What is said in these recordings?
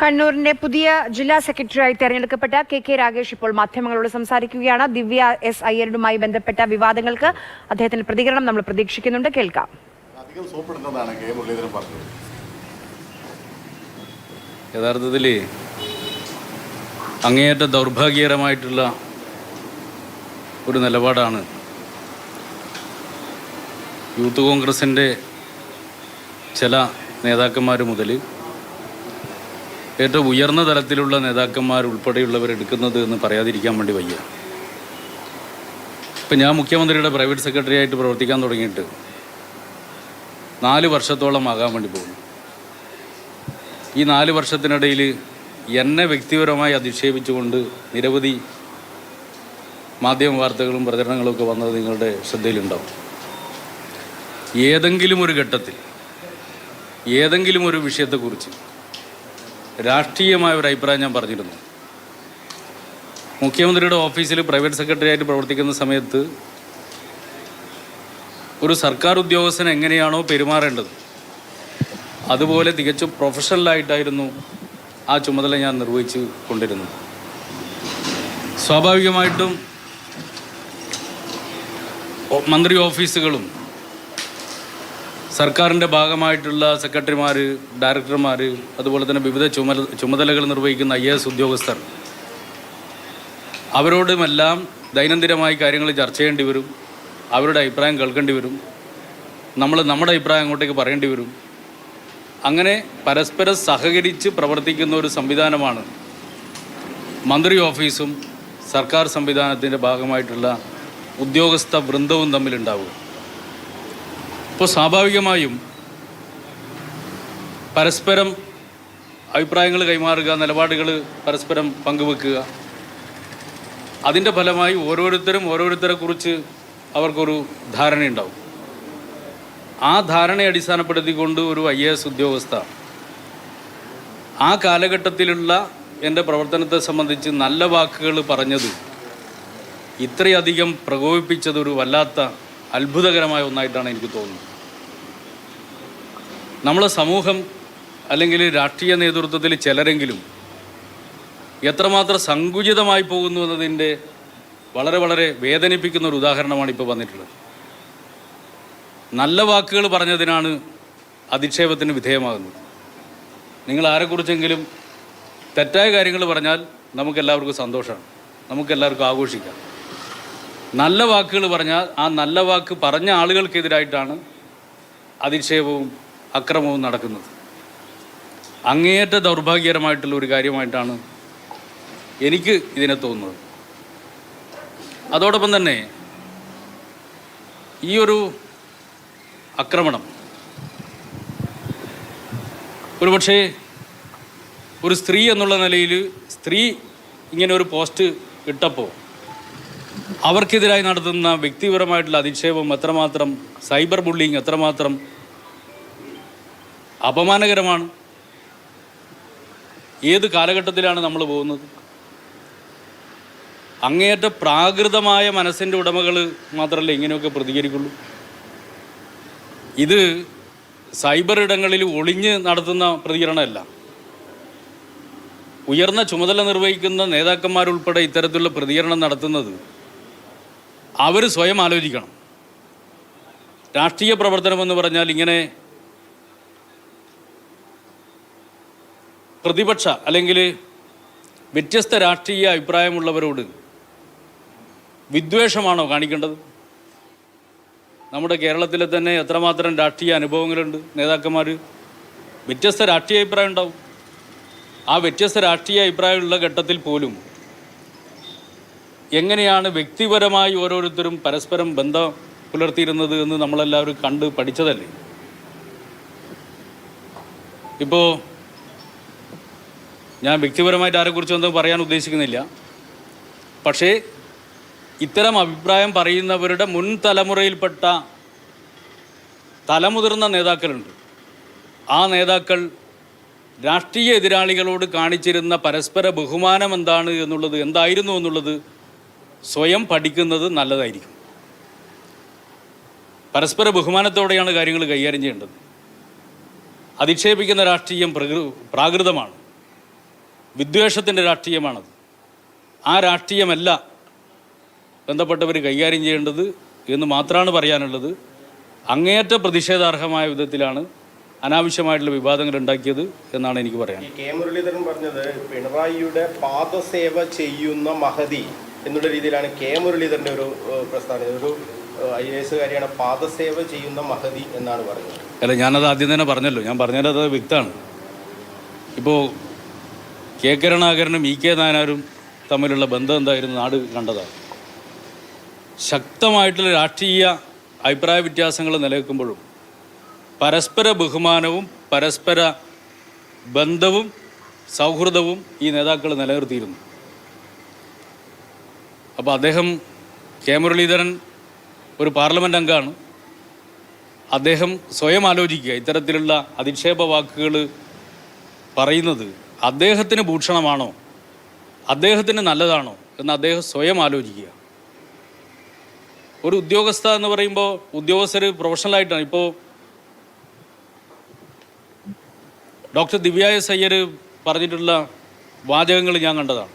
കണ്ണൂരിന്റെ പുതിയ ജില്ലാ സെക്രട്ടറിയായി തെരഞ്ഞെടുക്കപ്പെട്ട കെ കെ രാഗേഷ് ഇപ്പോൾ മാധ്യമങ്ങളോട് സംസാരിക്കുകയാണ്. ദിവ്യ എസ് അയ്യരുമായി ബന്ധപ്പെട്ട വിവാദങ്ങൾക്ക് അദ്ദേഹത്തിന്റെ പ്രതികരണം നമ്മൾ പ്രതീക്ഷിക്കുന്നുണ്ട്. കേൾക്കാം. യഥാർത്ഥത്തിൽ അങ്ങേയറ്റ ദൗർഭാഗ്യകരമായിട്ടുള്ള ഒരു നിലപാടാണ് യൂത്ത് കോൺഗ്രസിന്റെ ചില നേതാക്കന്മാർ മുതൽ ഏറ്റവും ഉയർന്ന തലത്തിലുള്ള നേതാക്കന്മാർ ഉൾപ്പെടെയുള്ളവർ എടുക്കുന്നത് എന്ന് പറയാതിരിക്കാൻ വേണ്ടി വയ്യ. ഇപ്പം ഞാൻ മുഖ്യമന്ത്രിയുടെ പ്രൈവറ്റ് സെക്രട്ടറി ആയിട്ട് പ്രവർത്തിക്കാൻ തുടങ്ങിയിട്ട് നാല് വർഷത്തോളം ആകാൻ വേണ്ടി പോകുന്നു. ഈ നാല് വർഷത്തിനിടയിൽ എന്നെ വ്യക്തിപരമായി അധിക്ഷേപിച്ചുകൊണ്ട് നിരവധി മാധ്യമ വാർത്തകളും പ്രചരണങ്ങളും ഒക്കെ വന്നത് നിങ്ങളുടെ ശ്രദ്ധയിലുണ്ടാവും. ഏതെങ്കിലും ഒരു ഘട്ടത്തിൽ ഏതെങ്കിലും ഒരു വിഷയത്തെക്കുറിച്ച് രാഷ്ട്രീയമായ ഒരു അഭിപ്രായം ഞാൻ പറഞ്ഞിരുന്നു. മുഖ്യമന്ത്രിയുടെ ഓഫീസിൽ പ്രൈവറ്റ് സെക്രട്ടറി ആയിട്ട് പ്രവർത്തിക്കുന്ന സമയത്ത് ഒരു സർക്കാർ ഉദ്യോഗസ്ഥൻ എങ്ങനെയാണോ പെരുമാറേണ്ടത് അതുപോലെ തികച്ചും പ്രൊഫഷണലായിട്ടായിരുന്നു ആ ചുമതല ഞാൻ നിർവഹിച്ച് കൊണ്ടിരുന്നത്. സ്വാഭാവികമായിട്ടും മന്ത്രി ഓഫീസുകളും സർക്കാരിന്റെ ഭാഗമായിട്ടുള്ള സെക്രട്ടറിമാർ ഡയറക്ടർമാർ അതുപോലെ തന്നെ വിവിധ ചുമല ചുമതലകൾ നിർവഹിക്കുന്ന ഐ എസ് ഉദ്യോഗസ്ഥർ. അവരോടുമെല്ലാം ദൈനംദിനമായി കാര്യങ്ങൾ ചർച്ച ചെയ്യേണ്ടി വരും. അവരുടെ അഭിപ്രായം കേൾക്കേണ്ടി വരും. നമ്മൾ നമ്മുടെ അഭിപ്രായം അങ്ങോട്ടേക്ക് പറയേണ്ടി വരും. അങ്ങനെ പരസ്പരം സഹകരിച്ച് പ്രവർത്തിക്കുന്ന ഒരു സംവിധാനമാണ് മന്ത്രി ഓഫീസും സർക്കാർ സംവിധാനത്തിന്റെ ഭാഗമായിട്ടുള്ള ഉദ്യോഗസ്ഥ വൃന്ദവും തമ്മിലുണ്ടാവുക. അപ്പോൾ സ്വാഭാവികമായും പരസ്പരം അഭിപ്രായങ്ങൾ കൈമാറുക നിലപാടുകൾ പരസ്പരം പങ്കുവെക്കുക. അതിന്റെ ഫലമായി ഓരോരുത്തരും ഓരോരുത്തരെ കുറിച്ച് അവർക്കൊരു ധാരണയുണ്ടാവും. ആ ധാരണയെ അടിസ്ഥാനപ്പെടുത്തിക്കൊണ്ട് ഒരു ഐ എ എസ് ഉദ്യോഗസ്ഥ ആ കാലഘട്ടത്തിലുള്ള എന്റെ പ്രവർത്തനത്തെ സംബന്ധിച്ച് നല്ല വാക്കുകൾ പറഞ്ഞത് ഇത്രയധികം പ്രകോപിപ്പിച്ചത് ഒരു വല്ലാത്ത അത്ഭുതകരമായ ഒന്നായിട്ടാണ് എനിക്ക് തോന്നുന്നത്. നമ്മളെ സമൂഹം അല്ലെങ്കിൽ രാഷ്ട്രീയ നേതൃത്വത്തിൽ ചിലരെങ്കിലും എത്രമാത്രം സങ്കുചിതമായി പോകുന്നു എന്നതിന്റെ വളരെ വളരെ വേദനിപ്പിക്കുന്ന ഒരു ഉദാഹരണമാണ് ഇപ്പോൾ വന്നിട്ടുള്ളത്. നല്ല വാക്കുകൾ പറഞ്ഞതിനാണ് അധിക്ഷേപത്തിന് വിധേയമാകുന്നത്. നിങ്ങൾ ആരെക്കുറിച്ചെങ്കിലും തെറ്റായ കാര്യങ്ങൾ പറഞ്ഞാൽ നമുക്കെല്ലാവർക്കും സന്തോഷമാണ്. നമുക്കെല്ലാവർക്കും ആഘോഷിക്കാം. നല്ല വാക്കുകൾ പറഞ്ഞാൽ ആ നല്ല വാക്ക് പറഞ്ഞ ആളുകൾക്കെതിരായിട്ടാണ് അധിക്ഷേപവും അക്രമവും നടക്കുന്നത്. അങ്ങേയറ്റ ദൗർഭാഗ്യകരമായിട്ടുള്ള ഒരു കാര്യമായിട്ടാണ് എനിക്ക് ഇതിനെ തോന്നുന്നത്. അതോടൊപ്പം തന്നെ ഈ ഒരു ആക്രമണം ഒരുപക്ഷെ ഒരു സ്ത്രീ എന്നുള്ള നിലയിൽ സ്ത്രീ ഇങ്ങനെ ഒരു പോസ്റ്റ് ഇട്ടപ്പോൾ അവർക്കെതിരായി നടത്തുന്ന വ്യക്തിപരമായിട്ടുള്ള അധിക്ഷേപം എത്രമാത്രം സൈബർ ബുള്ളിങ് എത്രമാത്രം അപമാനകരമാണ്. ഏത് കാലഘട്ടത്തിലാണ് നമ്മൾ പോകുന്നത്? അങ്ങേയറ്റ പ്രാകൃതമായ മനസ്സിന്റെ ഉടമകൾ മാത്രമല്ല ഇങ്ങനെയൊക്കെ പ്രതികരിക്കുള്ളൂ? ഇത് സൈബർ ഇടങ്ങളിൽ ഒളിഞ്ഞ് നടത്തുന്ന പ്രതികരണമല്ല. ഉയർന്ന ചുമതല നിർവഹിക്കുന്ന നേതാക്കന്മാരുൾപ്പെടെ ഇത്തരത്തിലുള്ള പ്രതികരണം നടത്തുന്നത് അവർ സ്വയം ആലോചിക്കണം. രാഷ്ട്രീയ പ്രവർത്തനമെന്ന് പറഞ്ഞാൽ ഇങ്ങനെ പ്രതിപക്ഷ അല്ലെങ്കിൽ വ്യത്യസ്ത രാഷ്ട്രീയ അഭിപ്രായമുള്ളവരോട് വിദ്വേഷമാണോ കാണിക്കേണ്ടത്? നമ്മുടെ കേരളത്തിലെ തന്നെ എത്രമാത്രം രാഷ്ട്രീയ അനുഭവങ്ങളുണ്ട്? നേതാക്കന്മാർ വ്യത്യസ്ത രാഷ്ട്രീയ അഭിപ്രായം ഉണ്ടാവും. ആ വ്യത്യസ്ത രാഷ്ട്രീയ അഭിപ്രായമുള്ള ഘട്ടത്തിൽ പോലും എങ്ങനെയാണ് വ്യക്തിപരമായി ഓരോരുത്തരും പരസ്പരം ബന്ധം പുലർത്തിയിരുന്നത് എന്ന് നമ്മളെല്ലാവരും കണ്ട് പഠിച്ചതല്ലേ? ഇപ്പോൾ ഞാൻ വ്യക്തിപരമായിട്ട് ആരെക്കുറിച്ചൊന്നും പറയാൻ ഉദ്ദേശിക്കുന്നില്ല. പക്ഷേ ഇത്തരം അഭിപ്രായം പറയുന്നവരുടെ മുൻ തലമുറയിൽപ്പെട്ട തലമുതിർന്ന നേതാക്കളുണ്ട്. ആ നേതാക്കൾ രാഷ്ട്രീയ എതിരാളികളോട് കാണിച്ചിരുന്ന പരസ്പര ബഹുമാനം എന്താണ് എന്നുള്ളത് എന്തായിരുന്നു എന്നുള്ളത് സ്വയം പഠിക്കുന്നത് നല്ലതായിരിക്കും. പരസ്പര ബഹുമാനത്തോടെയാണ് കാര്യങ്ങൾ കൈകാര്യം ചെയ്യേണ്ടത്. അധിക്ഷേപിക്കുന്ന രാഷ്ട്രീയം പ്രകൃ പ്രാകൃതമാണ്. വിദ്വേഷത്തിന്റെ രാഷ്ട്രീയമാണത്. ആ രാഷ്ട്രീയമല്ല ബന്ധപ്പെട്ടവർ കൈകാര്യം ചെയ്യേണ്ടത് എന്ന് മാത്രമാണ് പറയാനുള്ളത്. അങ്ങേയറ്റ പ്രതിഷേധാർഹമായ വിധത്തിലാണ് അനാവശ്യമായിട്ടുള്ള വിവാദങ്ങൾ ഉണ്ടാക്കിയത് എന്നാണ് എനിക്ക് പറയാൻ കെ മുരളീധരൻ പറഞ്ഞത് പിണറായിയുടെ പാദസേവ ചെയ്യുന്ന മഹതി എന്നുള്ള രീതിയിലാണ് കെ മുരളീധരന്റെ ഒരു പ്രസ്താവന ഒരു ഐ എ എസുകാരിയാണ് പാദസേവ ചെയ്യുന്ന മഹതി എന്നാണ് പറഞ്ഞത് അല്ല ഞാനത് ആദ്യം തന്നെ പറഞ്ഞല്ലോ. ഞാൻ പറഞ്ഞത് അത് വ്യക്തമാണ്. ഇപ്പോൾ കെ കരുണാകരനും ഇ കെ നായനാരും തമ്മിലുള്ള ബന്ധം എന്തായിരുന്നു? നാട് കണ്ടതാണ്. ശക്തമായിട്ടുള്ള രാഷ്ട്രീയ അഭിപ്രായ വ്യത്യാസങ്ങൾ നിലനിൽക്കുമ്പോഴും പരസ്പര ബഹുമാനവും പരസ്പര ബന്ധവും സൗഹൃദവും ഈ നേതാക്കൾ നിലനിർത്തിയിരുന്നു. അപ്പോൾ അദ്ദേഹം കെ മുരളീധരൻ ഒരു പാർലമെന്റ് അംഗമാണ്. അദ്ദേഹം സ്വയം ആലോചിക്കുക ഇത്തരത്തിലുള്ള അധിക്ഷേപ വാക്കുകൾ പറയുന്നത് അദ്ദേഹത്തിന് ഭൂഷണമാണോ? അദ്ദേഹത്തിന് നല്ലതാണോ? എന്ന് അദ്ദേഹം സ്വയം ആലോചിക്കുക. ഒരു ഉദ്യോഗസ്ഥ എന്ന് പറയുമ്പോൾ ഉദ്യോഗസ്ഥർ പ്രൊഫഷണലായിട്ടാണ് ഇപ്പോൾ ഡോക്ടർ ദിവ്യ എസ് അയ്യർ പറഞ്ഞിട്ടുള്ള വാചകങ്ങൾ ഞാൻ കണ്ടതാണ്.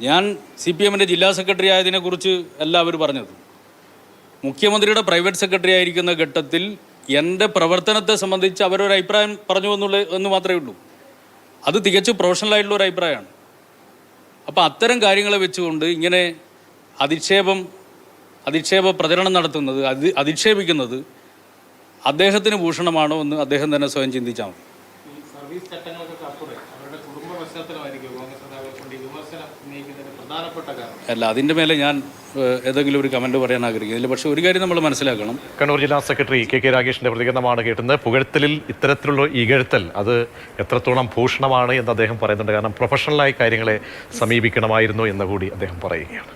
ഞാൻ സി പി എമ്മിന്റെ ജില്ലാ സെക്രട്ടറി ആയതിനെക്കുറിച്ച് എല്ലാവരും പറഞ്ഞത്. മുഖ്യമന്ത്രിയുടെ പ്രൈവറ്റ് സെക്രട്ടറി ആയിരിക്കുന്ന ഘട്ടത്തിൽ എന്റെ പ്രവർത്തനത്തെ സംബന്ധിച്ച് അവരൊരു അഭിപ്രായം പറഞ്ഞു എന്നുള്ള എന്ന് മാത്രമേ ഉള്ളൂ. അത് തികച്ചും പ്രൊഫഷണൽ ആയിട്ടുള്ള ഒരു അഭിപ്രായമാണ്. അപ്പോൾ അത്തരം കാര്യങ്ങളെ വെച്ചുകൊണ്ട് ഇങ്ങനെ അധിക്ഷേപം അധിക്ഷേപ പ്രചരണം നടത്തുന്നത് അതി അധിക്ഷേപിക്കുന്നത് അദ്ദേഹത്തിന് ഭൂഷണമാണോ എന്ന് അദ്ദേഹം തന്നെ സ്വയം ചിന്തിച്ചാൽ മതി. അല്ല അതിന്റെ മേലെ ഞാൻ ഏതെങ്കിലും ഒരു കമന്റ് പറയാൻ ആഗ്രഹിക്കുന്നില്ല പക്ഷേ ഒരു കാര്യം നമ്മൾ മനസ്സിലാക്കണം. കണ്ണൂർ ജില്ലാ സെക്രട്ടറി കെ കെ രാഗേഷിന്റെ പ്രതികരണമാണ് കേട്ടുന്നത്. പുകഴ്ത്തലിൽ ഇത്തരത്തിലുള്ള ഇകഴ്ത്തൽ അത് എത്രത്തോളം ഭൂഷണമാണ് എന്ന് അദ്ദേഹം പറയുന്നുണ്ട്. കാരണം പ്രൊഫഷണലായി കാര്യങ്ങളെ സമീപിക്കണമായിരുന്നു എന്ന് കൂടി അദ്ദേഹം പറയുകയാണ്.